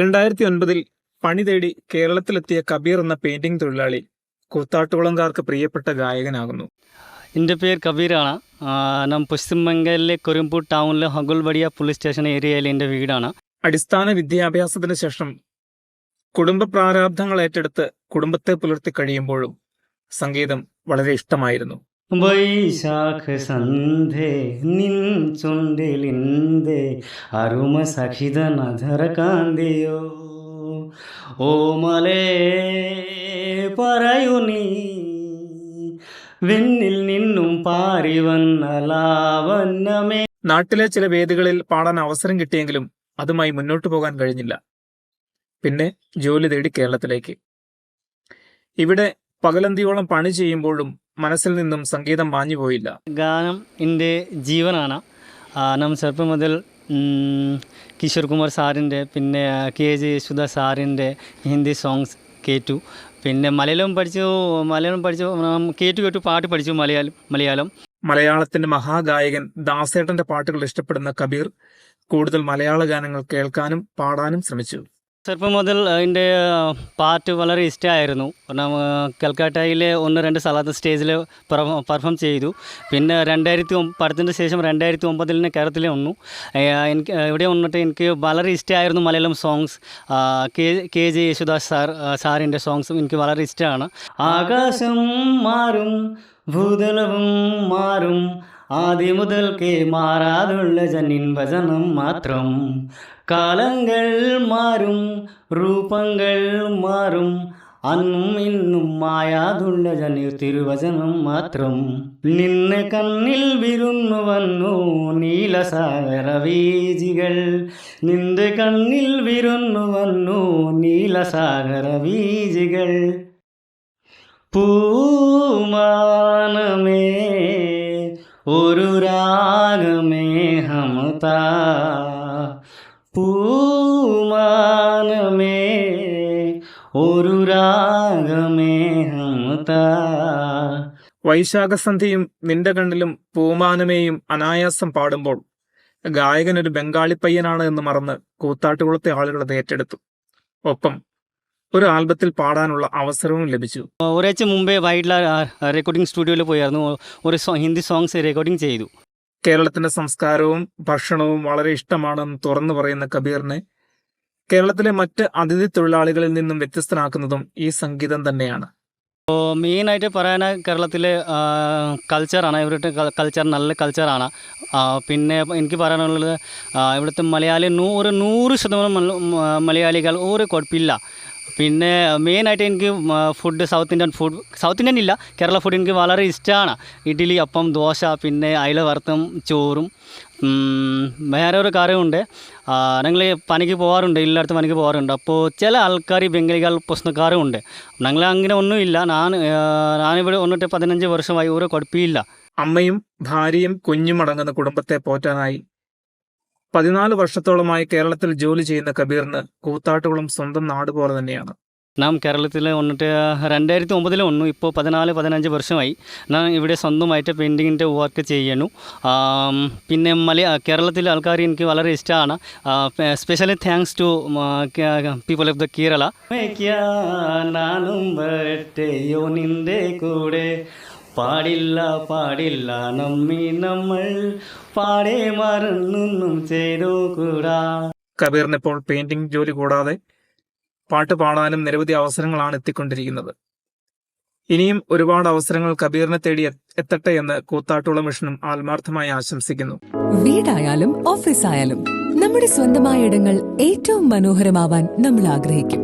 രണ്ടായിരത്തി ഒൻപതിൽ പണി തേടി കേരളത്തിലെത്തിയ കബീർ എന്ന പെയിന്റിംഗ് തൊഴിലാളി കൂത്താട്ടുകുളംകാർക്ക് പ്രിയപ്പെട്ട ഗായകനാകുന്നു. എന്റെ പേര് കബീറാണ്. നാം പശ്ചിമ ബംഗാളിലെ കൊരിമ്പൂർ ടൗണിലെ ഹഗുൽബടിയ പോലീസ് സ്റ്റേഷൻ ഏരിയയിലെ എന്റെ വീടാണ്. അടിസ്ഥാന വിദ്യാഭ്യാസത്തിന് ശേഷം കുടുംബ പ്രാരാബ്ധങ്ങൾ ഏറ്റെടുത്ത് കുടുംബത്തെ പുലർത്തി കഴിയുമ്പോഴും സംഗീതം വളരെ ഇഷ്ടമായിരുന്നു. വൈശാഖ സന്ധേ നിൻ ചുണ്ടിലിന്റെ അരുമ സഖിത നധര കാന്തിയോ ഓമലേ പറയൂ നീ വെണ്ണിൽ നിന്നും പാരി വന്ന ലാവണ്യമേ. നാട്ടിലെ ചില വേദികളിൽ പാടാൻ അവസരം കിട്ടിയെങ്കിലും അതുമായി മുന്നോട്ടു പോകാൻ കഴിഞ്ഞില്ല. പിന്നെ ജോലി തേടി കേരളത്തിലേക്ക്. ഇവിടെ പകലന്തിയോളം പണി ചെയ്യുമ്പോഴും മനസ്സിൽ നിന്നും സംഗീതം മാഞ്ഞുപോയില്ല ഗാനം എന്റെ ജീവനാണ്. നാം ചെറുപ്പം മുതൽ കിഷോർ കുമാർ സാറിന്റെ പിന്നെ കെ ജെ യേശുദ സാറിന്റെ ഹിന്ദി സോങ്സ് കേട്ടു. പിന്നെ മലയാളം പഠിച്ചു മലയാളം പഠിച്ചു കേട്ടു കേട്ടു പാട്ട് പഠിച്ചു മലയാളം മലയാളം. മലയാളത്തിന്റെ മഹാഗായകൻ ദാസേട്ടന്റെ പാട്ടുകൾ ഇഷ്ടപ്പെടുന്ന കബീർ കൂടുതൽ മലയാള ഗാനങ്ങൾ കേൾക്കാനും പാടാനും ശ്രമിച്ചു. ചെറുപ്പം മുതൽ എന്റെ പാട്ട് വളരെ ഇഷ്ടമായിരുന്നു. കാരണം കൽക്കട്ടയിലെ ഒന്ന് രണ്ട് സ്ഥലത്ത് സ്റ്റേജിൽ പെർഫോം ചെയ്തു. പിന്നെ രണ്ടായിരത്തി പഠനത്തിന് ശേഷം രണ്ടായിരത്തി ഒമ്പതിൽ തന്നെ കേരളത്തിൽ വന്നു എനിക്ക് ഇവിടെ വന്നിട്ട് എനിക്ക് വളരെ ഇഷ്ടമായിരുന്നു Malayalam songs. K K J Yesudas sir സാറിന്റെ സോങ്സും എനിക്ക് വളരെ ഇഷ്ടമാണ്. ആകാശം മാറും ഭൂതലവും മാറും ആദ്യം മുതൽക്കേ മാറാതുള്ള ജനിൻ ഭജനം മാത്രം. കാലങ്ങൾ മാറും രൂപങ്ങൾ മാറും അന്നും ഇന്നും മായാതുള്ള ജനി തിരുവചനം മാത്രം. നിന്നെ കണ്ണിൽ വിരുന്നു വന്നു നീലസാഗര വീജികൾ നിന്റെ കണ്ണിൽ വിരുന്നു വന്നു നീലസാഗര വീജികൾ പൂമാനമേ ഒരു രാഗമേ ഹമതാ. പൂമാനമേ ഒരു രാഗമേ ഹമതാ. വൈശാഖസന്ധിയും നിന്റെ കണ്ണിലും പൂമാനമേയും അനായാസം പാടുമ്പോൾ ഗായകൻ ഒരു ബംഗാളി പയ്യനാണ് എന്ന് മറന്ന് കൂത്താട്ടുകുളത്തെ ആളുകൾ അത് ഏറ്റെടുത്തു. ഒപ്പം ഒരു ആൽബത്തിൽ പാടാനുള്ള അവസരവും ലഭിച്ചു. ഒരാഴ്ച മുമ്പേ വൈഡ്ല റെക്കോർഡിംഗ് സ്റ്റുഡിയോയിൽ പോയായിരുന്നു. ഒരു ഹിന്ദി സോങ്സ് റെക്കോർഡിംഗ് ചെയ്തു. കേരളത്തിന്റെ സംസ്കാരവും ഭക്ഷണവും വളരെ ഇഷ്ടമാണെന്ന് തുറന്നു പറയുന്ന കബീറിനെ കേരളത്തിലെ മറ്റ് അതിഥി തൊഴിലാളികളിൽ നിന്നും വ്യത്യസ്തനാക്കുന്നതും ഈ സംഗീതം തന്നെയാണ്. മെയിനായിട്ട് പറയാൻ കേരളത്തിലെ കൾച്ചറാണ് ഇവിടുത്തെ കൾച്ചർ നല്ല കൾച്ചറാണ് പിന്നെ എനിക്ക് പറയാനുള്ളത് ഇവിടുത്തെ മലയാളി നൂറ് നൂറ് ശതമാനം മലയാളികൾ ഒരു കുഴപ്പമില്ല. പിന്നെ മെയിനായിട്ട് എനിക്ക് food south Indian food south Indian ഇല്ല. കേരള ഫുഡ് എനിക്ക് വളരെ ഇഷ്ടമാണ് ഇഡ്ഡലി അപ്പം ദോശ പിന്നെ അയില വറുത്തും ചോറും വേറെ ഒരു കാര്യമുണ്ട് ഞങ്ങൾ പണിക്ക് പോകാറുണ്ട് എല്ലായിടത്തും പണിക്ക് പോകാറുണ്ട് അപ്പോൾ ചില ആൾക്കാർ ബംഗാളികൾ പ്രശ്നക്കാരും ഉണ്ട്. ഞങ്ങൾ അങ്ങനെ ഒന്നുമില്ല ഞാൻ ഞാനിവിടെ വന്നിട്ട് പതിനഞ്ച് വർഷമായി ഒരു കുഴപ്പമില്ല അമ്മയും ഭാര്യയും കുഞ്ഞും അടങ്ങുന്ന കുടുംബത്തെ പോറ്റാനായി പതിനാല് വർഷത്തോളമായി കേരളത്തിൽ ജോലി ചെയ്യുന്ന കബീറിന് കൂത്താട്ടുകളും സ്വന്തം നാട് പോലെ തന്നെയാണ്. നാം കേരളത്തിൽ വന്നിട്ട് രണ്ടായിരത്തി ഒമ്പതിൽ വന്നു ഇപ്പോൾ പതിനാല് പതിനഞ്ച് വർഷമായി ഞാൻ ഇവിടെ സ്വന്തമായിട്ട് പെയിന്റിങ്ങിന്റെ വർക്ക് ചെയ്യുന്നു. ആം, പിന്നെ മലയാ കേരളത്തിലെ ആൾക്കാർ എനിക്ക് വളരെ ഇഷ്ടമാണ്. Specially thanks to people of the Kerala കൂടെ? പാടില്ല പാടില്ല നമ്മി നമ്മൾ. പാടെ മറന്നൊന്നും ചെയ്തു കൂടാ. കബീറിന് ഇപ്പോൾ പെയിന്റിംഗ് ജോലി കൂടാതെ പാട്ട് പാടാനും നിരവധി അവസരങ്ങളാണ് എത്തിക്കൊണ്ടിരിക്കുന്നത്. ഇനിയും ഒരുപാട് അവസരങ്ങൾ കബീറിനെ തേടി എത്തട്ടെ എന്ന് കൂത്താട്ടുള്ള മിഷനും ആത്മാർത്ഥമായി ആശംസിക്കുന്നു. വീടായാലും ഓഫീസായാലും നമ്മുടെ സ്വന്തമായ ഇടങ്ങൾ ഏറ്റവും മനോഹരമാവാൻ നമ്മൾ ആഗ്രഹിക്കും.